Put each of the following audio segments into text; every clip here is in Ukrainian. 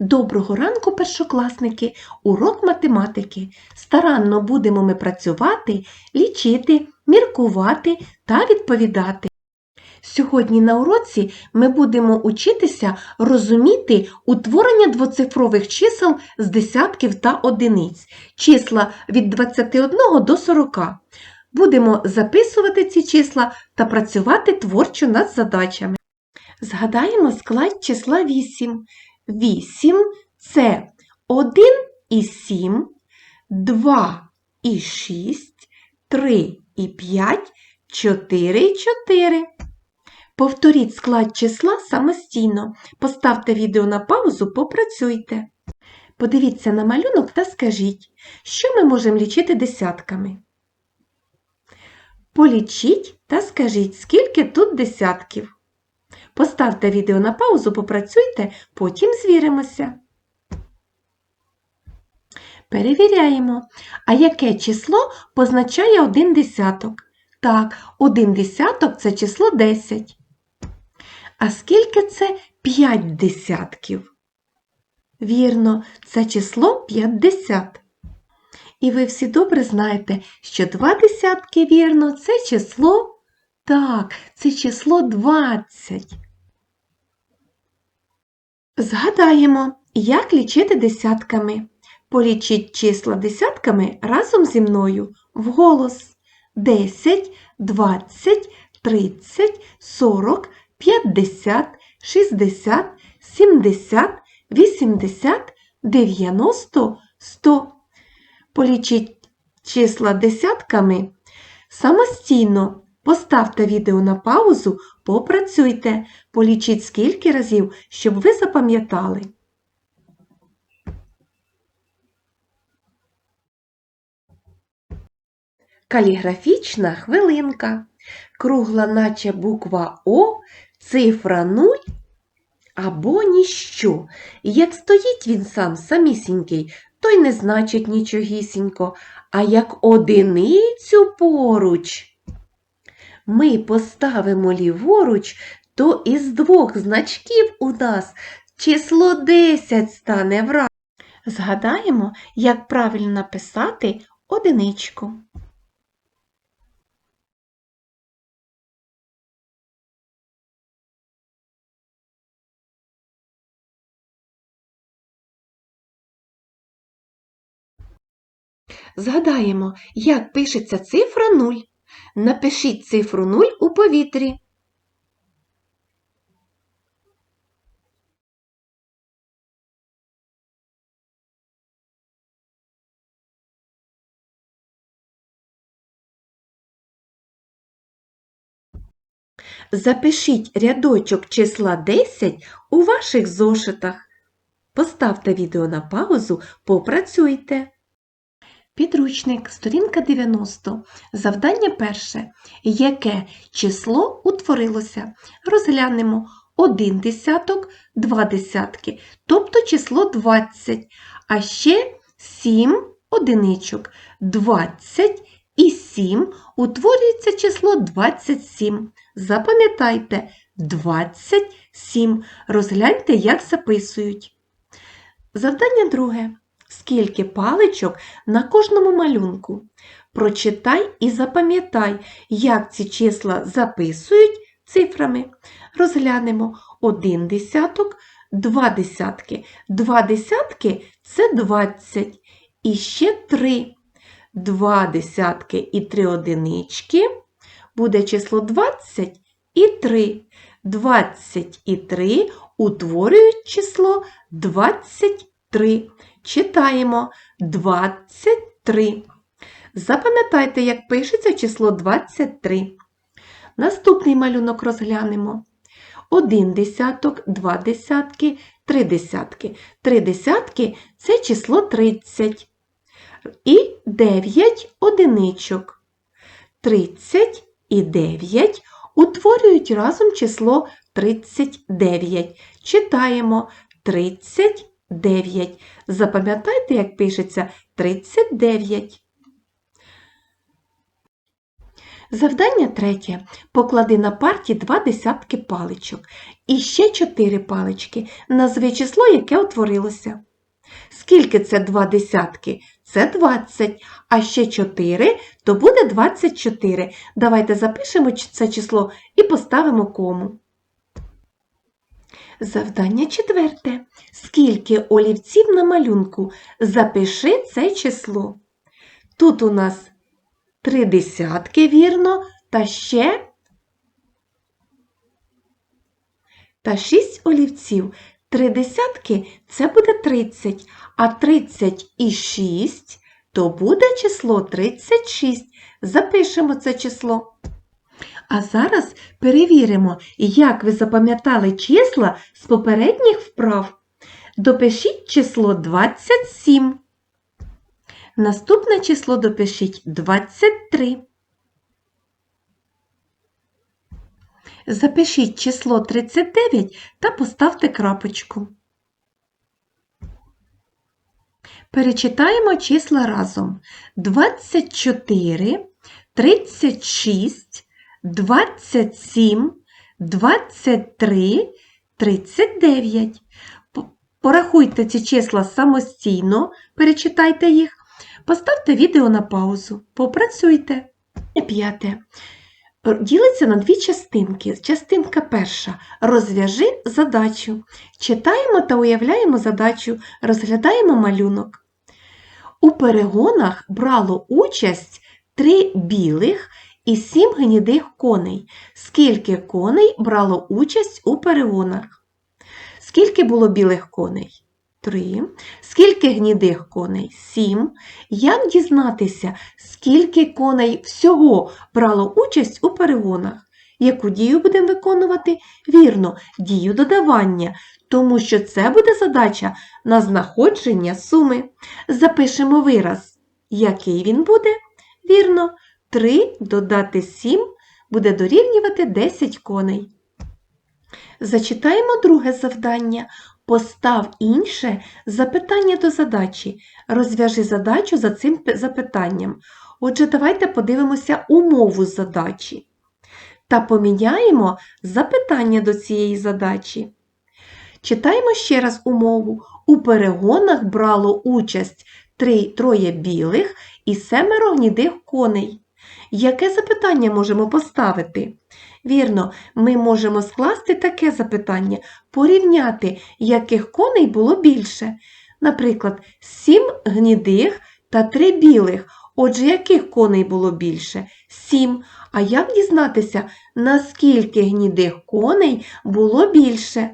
Доброго ранку, першокласники! Урок математики. Старанно будемо ми працювати, лічити, міркувати та відповідати. Сьогодні на уроці ми будемо учитися розуміти утворення двоцифрових чисел з десятків та одиниць, числа від 21 до 40. Будемо записувати ці числа та працювати творчо над задачами. Згадаємо склад числа 8. 8 це 1 і 7, 2 і 6, 3 і 5, 4 і 4. Повторіть склад числа самостійно. Поставте відео на паузу, попрацюйте. Подивіться на малюнок та скажіть, що ми можемо лічити десятками. Полічіть та скажіть, скільки тут десятків. Поставте відео на паузу, попрацюйте, потім звіримося. Перевіряємо, а яке число позначає один десяток? Так, один десяток це число 10. А скільки це 5 десятків? Вірно, це число 50. І ви всі добре знаєте, що два десятки, вірно, це число. Так, це число 20. Згадаємо, як лічити десятками. Полічіть числа десятками разом зі мною вголос. 10, 20, 30, 40, 50, 60, 70, 80, 90, 100. Полічіть числа десятками самостійно. Поставте відео на паузу, попрацюйте, полічіть скільки разів, щоб ви запам'ятали. Каліграфічна хвилинка. Кругла, наче буква О, цифра 0 або ніщо. Як стоїть він сам самісінький, то й не значить нічогісінько, а як одиницю поруч. Ми поставимо ліворуч, то із двох значків у нас число 10 стане враз. Згадаємо, як правильно написати одиничку. Згадаємо, як пишеться цифра 0. Напишіть цифру 0 у повітрі. Запишіть рядочок числа 10 у ваших зошитах. Поставте відео на паузу, попрацюйте. Підручник, сторінка 90. Завдання перше. Яке число утворилося? Розглянемо один десяток, два десятки, тобто число 20, а ще 7 одиничок. 20 і 7 утворюється число 27. Запам'ятайте, 27. Розгляньте, як записують. Завдання друге. Скільки паличок на кожному малюнку. Прочитай і запам'ятай, як ці числа записують цифрами. Розглянемо один десяток, два десятки. Два десятки це 20. І ще три. Два десятки і три одинички. Буде число 20 і 3. 20 і 3 утворюють число 23. Читаємо 23. Запам'ятайте, як пишеться число 23. Наступний малюнок розглянемо. Один десяток, два десятки, три десятки. Три десятки це число 30. І 9 одиничок. 30 і 9 утворюють разом число 39. Читаємо 39. Запам'ятайте, як пишеться 39. Завдання третє. Поклади на парті два десятки паличок. І ще чотири палички. Назви число, яке утворилося. Скільки це два десятки? Це 20. А ще 4, то буде 24. Давайте запишемо це число і поставимо кому. Завдання четверте. Скільки олівців на малюнку? Запиши це число. Тут у нас три десятки, вірно, та ще та шість олівців. Три десятки це буде 30, а 30 і 6 то буде число 36. Запишемо це число. А зараз перевіримо, як ви запам'ятали числа з попередніх вправ. Допишіть число 27. Наступне число допишіть 23. Запишіть число 39 та поставте крапочку. Перечитаємо числа разом. 24, 36, 27, 23, 39. Порахуйте ці числа самостійно, перечитайте їх. Поставте відео на паузу, попрацюйте. П'яте. Ділиться на дві частинки. Частинка перша. Розв'яжи задачу. Читаємо та уявляємо задачу, розглядаємо малюнок. У перегонах брало участь три білих і сім гнідих коней. Скільки коней брало участь у перегонах? Скільки було білих коней? Три. Скільки гнідих коней? Сім. Як дізнатися, скільки коней всього брало участь у перегонах? Яку дію будемо виконувати? Вірно, дію додавання, тому що це буде задача на знаходження суми. Запишемо вираз. Який він буде? Вірно, 3 додати 7 буде дорівнювати 10 коней. Зачитаємо друге завдання. Постав інше запитання до задачі. Розв'яжи задачу за цим запитанням. Отже, давайте подивимося умову задачі. Та поміняємо запитання до цієї задачі. Читаємо ще раз умову. У перегонах брало участь три, троє білих і семеро гнідих коней. Яке запитання можемо поставити? Вірно, ми можемо скласти таке запитання, порівняти, яких коней було більше. Наприклад, сім гнідих та три білих. Отже, яких коней було більше? Сім. А як дізнатися, наскільки гнідих коней було більше?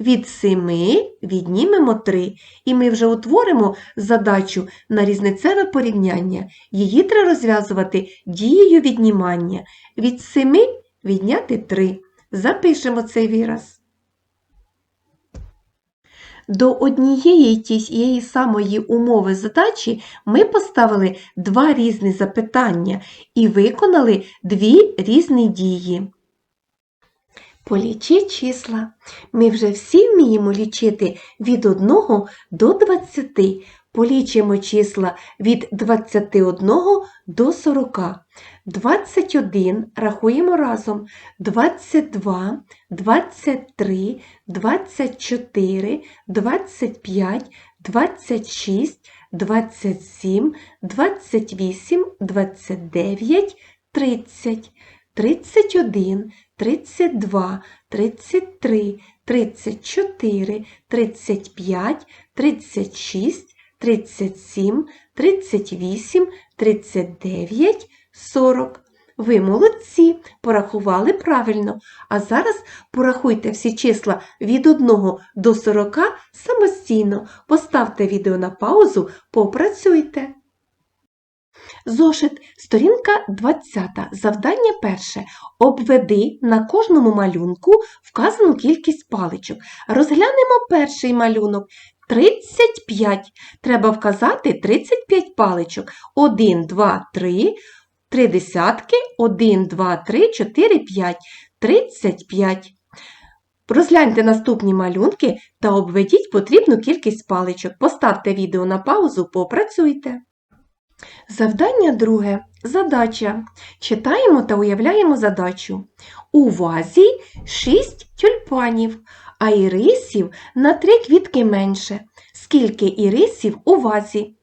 Від семи віднімемо три, і ми вже утворимо задачу на різницеве порівняння. Її треба розв'язувати дією віднімання. Від семи відняти 3. Запишемо цей вираз. До однієї тієї самої умови задачі ми поставили два різні запитання і виконали дві різні дії. Полічи числа. Ми вже всі вміємо лічити від 1 до 20. Полічимо числа від 21 до 40. 21 рахуємо разом. 22, 23, 24, 25, 26, 27, 28, 29, 30, 31, 32, 33, 34, 35, 36, 37, 38, 39, 40. Ви молодці, порахували правильно. А зараз порахуйте всі числа від 1 до 40 самостійно. Поставте відео на паузу, попрацюйте. Зошит, сторінка 20. Завдання перше. Обведи на кожному малюнку вказану кількість паличок. Розглянемо перший малюнок. 35. Треба вказати 35 паличок. 1, 2, 3, 3 десятки, 1, 2, 3, 4, 5. 35. Розгляньте наступні малюнки та обведіть потрібну кількість паличок. Поставте відео на паузу, попрацюйте. Завдання друге. Задача. Читаємо та уявляємо задачу. У вазі 6 тюльпанів, а ірисів на 3 квітки менше. Скільки ірисів у вазі?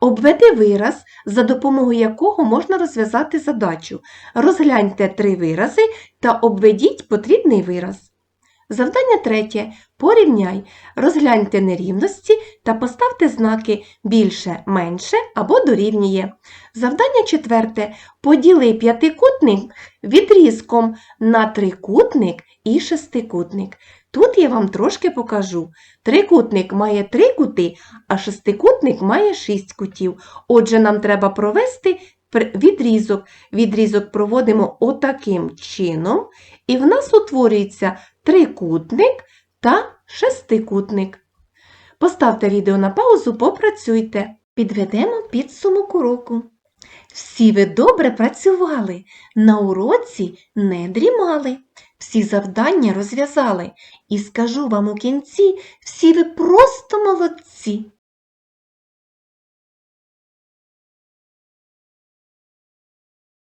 Обведи вираз, за допомогою якого можна розв'язати задачу. Розгляньте три вирази та обведіть потрібний вираз. Завдання третє. Порівняй. Розгляньте нерівності та поставте знаки більше, менше або дорівнює. Завдання четверте. Поділи п'ятикутник відрізком на трикутник і шестикутник. Тут я вам трошки покажу. Трикутник має три кути, а шестикутник має шість кутів. Отже, нам треба провести пр- відрізок. Відрізок проводимо отаким чином, і в нас утворюється трикутник та шестикутник. Поставте відео на паузу, попрацюйте. Підведемо підсумок уроку. Всі ви добре працювали, на уроці не дрімали, всі завдання розв'язали. І скажу вам у кінці, всі ви просто молодці.